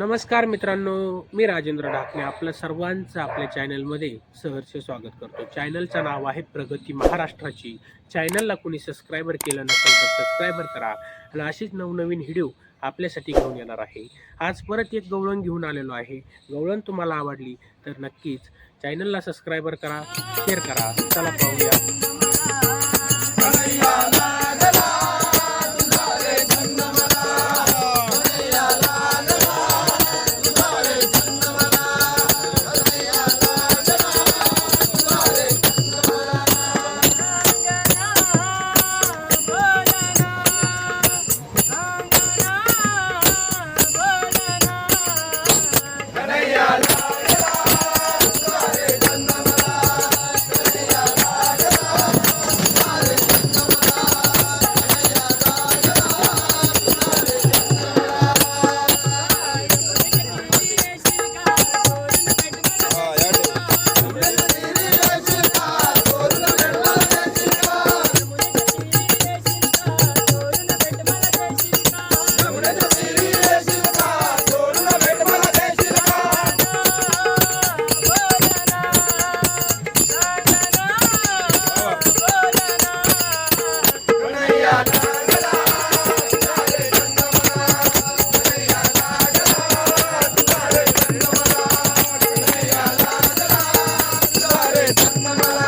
नमस्कार मित्रांनो मी राजेंद्र ढाकणे आपल्या सर्वांचं आपल्या चॅनलमध्ये सहर्ष स्वागत करतो. चॅनलचं नाव आहे प्रगती महाराष्ट्राची. चॅनलला कोणी सबस्क्रायबर केलं नसेल तर सबस्क्रायबर करा आणि अशीच नवनवीन व्हिडिओ आपल्यासाठी घेऊन येणार आहे. आज परत एक गवळण घेऊन आलेलो आहे. गवळण तुम्हाला आवडली तर नक्कीच चॅनलला सबस्क्रायबर करा शेअर करा. चला पाहूया. ಸಂಗಮಲ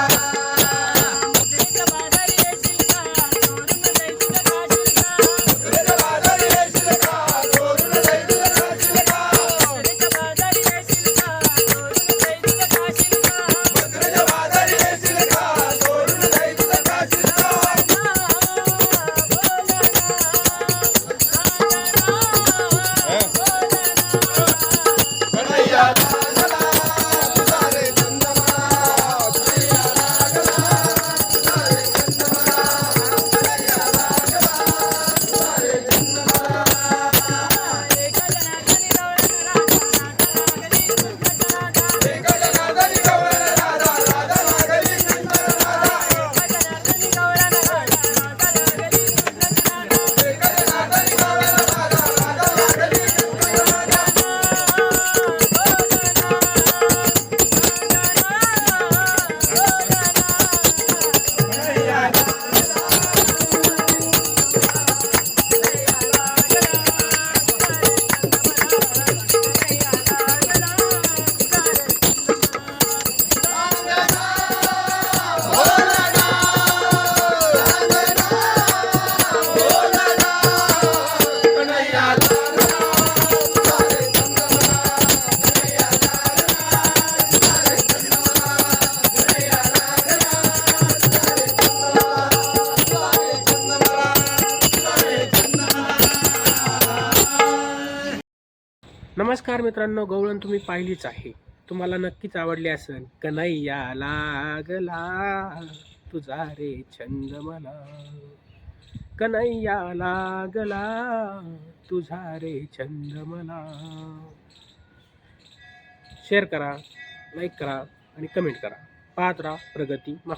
नमस्कार मित्रांनो गवळण तुम्ही पाहिलीच आहे. तुम्हाला नक्कीच आवडली असेल. कन्हैया लागला तुझा रे छंद मला. कन्हैया लागला तुझा रे छंद मला. शेअर करा लाईक करा आणि कमेंट करा. पाहत राहा प्रगती महा